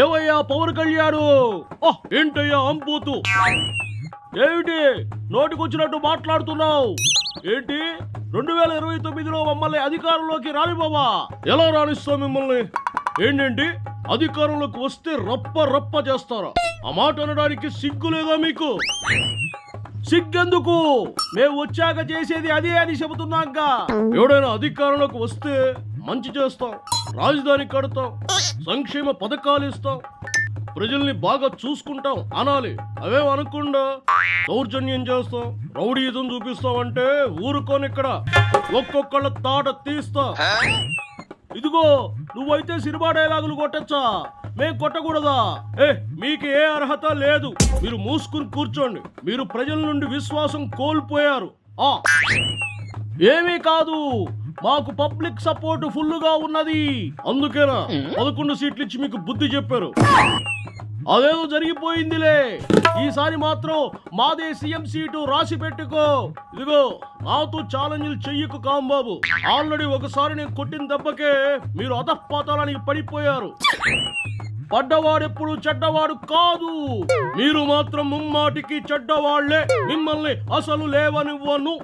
ఏవయ్యా పవన్ కళ్యాణ్ ఏంటయ్యా అంబూతు? ఏమిటి? నోటికొచ్చినట్టు మాట్లాడుతున్నావు? ఏంటి? రెండు వేల ఇరవై తొమ్మిదిలో మమ్మల్ని అధికారంలోకి రానివ్వవా ఎలా రాణిస్తావు మిమ్మల్ని? ఏంటండి అధికారంలోకి వస్తే రప్ప రప్ప చేస్తారా? ఆ మాట అనడానికి సిగ్గు లేదా మీకు? సిగ్గెందుకు? మేము వచ్చాక చేసేది అదే అని చెబుతున్నాక ఎవడైనా అధికారంలోకి వస్తే మంచి చేస్తాం రాజధాని కడతాం సంక్షేమ పథకాలు ఇస్తాం. ప్రజల్ని బాగా చూసుకుంటాం అనాలి. అవేం అనకుండా దౌర్జన్యం చేస్తాం రౌడీజం చూపిస్తామంటే ఊరుకోని ఇక్కడ. ఒక్కొక్కళ్ళ తాట తీస్తా. ఇదిగో నువ్వైతే సినిమా డైలాగులు కొట్టచ్చా? మేం కొట్టకూడదా? ఏ మీకు ఏ అర్హత లేదు. మీరు మూసుకుని కూర్చోండి. మీరు ప్రజల నుండి విశ్వాసం కోల్పోయారు. ఆ. ఏమీ కాదు. మాకు పబ్లిక్ సపోర్ట్ ఫుల్లుగా ఉన్నది. అందుకేనా పదకొండు సీట్లు ఇచ్చి మీకు బుద్ధి చెప్పారు. అదేదో జరిగిపోయిందిలే. ఈసారి మాత్రం మాదే సీఎం సీటు రాసి పెట్టుకో. ఇదిగో నాతో ఛాలెంజ్లు చెయ్యకు కాంబాబు. ఆల్రెడీ ఒకసారి నేను కొట్టిన దెబ్బకే మీరు అధపాతాలని పడిపోయారు. పడ్డవాడెప్పుడు చెడ్డవాడు కాదు. మీరు మాత్రం ముమ్మాటికి చెడ్డవాళ్ళే. మిమ్మల్ని అసలు లేవనివ్వను.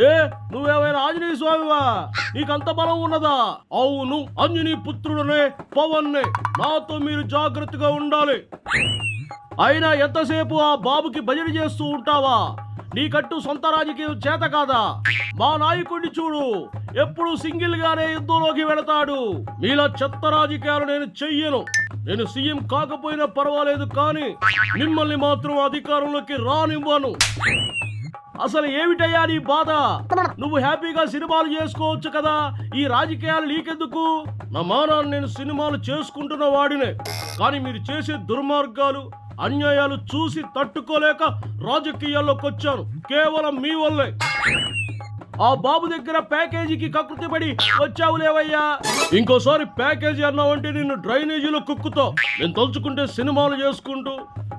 ఏ నువ్వేమైనా ఆంజనేయ స్వామివా? నీకంత బలం ఉన్నదా? అవును అంజనీ పుత్రుడనే పవన్నే. నాతో మీరు జాగ్రత్తగా ఉండాలి. అయినా ఎంతసేపు ఆ బాబుకి భజన చేస్తూ ఉంటావా? నీకట్టు సొంత రాజకీయం చేత కాదా? మా నాయకుడిని చూడు. ఎప్పుడు సింగిల్ గానే యుద్ధంలోకి వెళతాడు. మీలా చెత్త రాజకీయాలు నేను చెయ్యను. నేను సీఎం కాకపోయినా పర్వాలేదు కానీ మిమ్మల్ని మాత్రం అధికారంలోకి రానివ్వను. అసలు ఏమిటయ్యా నీ బాధ? నువ్వు హ్యాపీగా సినిమాలు చేసుకోవచ్చు కదా. ఈ రాజకీయాలు నీకెందుకు? నా మానాన్ని నేను సినిమాలు చేసుకుంటున్న వాడినే. కానీ మీరు చేసే దుర్మార్గాలు అన్యాయాలు చూసి తట్టుకోలేక రాజకీయాల్లోకి వచ్చాను కేవలం మీ వల్లే. ఆ బాబు దగ్గర ప్యాకేజీకి కకృతిపడి వచ్చావు లేవయ్యా. ఇంకోసారి ప్యాకేజీ అన్నావంటే నిన్ను డ్రైనేజీలో కుక్కుతో నేను తలుచుకుంటే సినిమాలు చేసుకుంటూ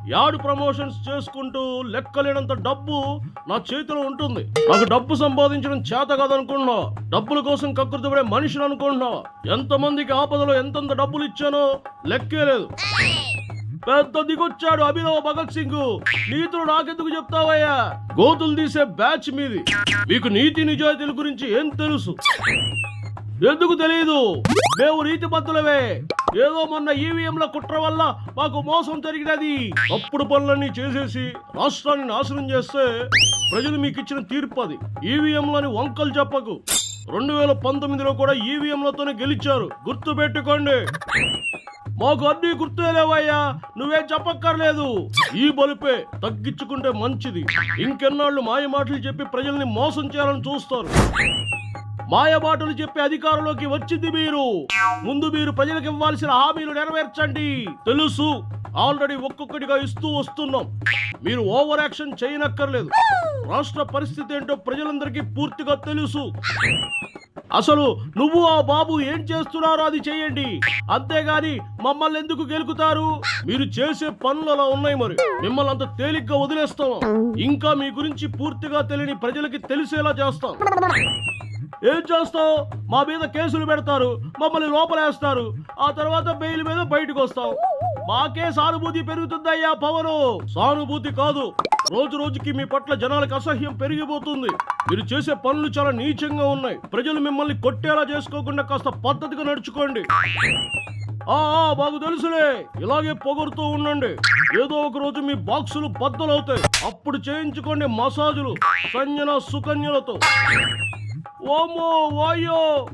యాడ్ ప్రమోషన్స్ చేసుకుంటూ లెక్కలేనంత డబ్బు నా చేతిలో ఉంటుంది. నాకు డబ్బు సంపాదించడం చేత కాదనుకుంటున్నావా. డబ్బుల కోసం కకృతిపడే మనిషిని అనుకుంటున్నావా. ఎంతమందికి ఆపదలో ఎంతంత డబ్బులు ఇచ్చానో లెక్కే లేదు. పెద్ద దిగొచ్చాడు అభినవ్ భగత్ సింగ్. నీతులు నాకెందుకు చెప్తావయ్యా? గోతులు తీసే బ్యాచ్ మీది. మీకు నీతి నిజాయితీల గురించి ఏం తెలుసు? ఎందుకు తెలియదు మేము నీతిబద్ధులవే ఏదో మొన్న ఈవీఎంల కుట్ర వల్ల మాకు మోసం జరిగినది. అప్పుడు పనులన్నీ చేసేసి రాష్ట్రాన్ని నాశనం చేస్తే ప్రజలు మీకు ఇచ్చిన తీర్పు అది. ఈవీఎంలని వంకలు చెప్పకు. రెండు వేల పంతొమ్మిదిలో కూడా ఈవీఎంలతోనే గెలిచారు. గుర్తు పెట్టుకోండి మాకు అన్ని గుర్తులేవయ్యా నువ్వేం చెప్పక్కర్లేదు. ఈ బలుపే తగ్గించుకుంటే మంచిది. ఇంకెన్నాళ్ళు మాయ మాటలు చెప్పి ప్రజల్ని మోసం చేయాలని చూస్తారు. మాయ చెప్పే అధికారంలోకి వచ్చింది మీరు. ముందు మీరు ప్రజలకు ఇవ్వాల్సిన హామీలు నెరవేర్చండి. తెలుసు ఆల్రెడీ ఒక్కొక్కటిగా ఇస్తూ వస్తున్నాం. మీరు ఓవర్ యాక్షన్ చేయనక్కర్లేదు. రాష్ట్ర పరిస్థితి ఏంటో ప్రజలందరికీ పూర్తిగా తెలుసు. అసలు నువ్వు ఆ బాబు ఏం చేస్తున్నారో అది చేయండి. అంతేగాని మమ్మల్ని ఎందుకు గెలుకుతారు? మీరు చేసే పనులు అలా ఉన్నాయి మరి. మిమ్మల్ని అంత తేలిగ్గా వదిలేస్తాం. ఇంకా మీ గురించి పూర్తిగా తెలియని ప్రజలకి తెలిసేలా చేస్తాం. ఏం చేస్తావు? మా మీద కేసులు పెడతారు మమ్మల్ని లోపలేస్తారు. ఆ తర్వాత బెయిల్ మీద బయటకు వస్తాం మాకే సానుభూతి పెరుగుతుందయ్యా పవను. సానుభూతి కాదు. రోజు రోజుకి మీ పట్ల జనాలకు అసహ్యం పెరిగిపోతుంది. మీరు చేసే పనులు చాలా నీచంగా ఉన్నాయి. ప్రజలు మిమ్మల్ని కొట్టేలా చేసుకోకుండా కాస్త పద్ధతిగా నడుచుకోండి. ఆ ఆ, మాకు తెలుసులే. ఇలాగే పొగరుతూ ఉండండి. ఏదో ఒక రోజు మీ బాక్సులు బద్దలవుతాయి. అప్పుడు చేయించుకోండి మసాజులు. సంజన సుకన్యలతో. 我母我有。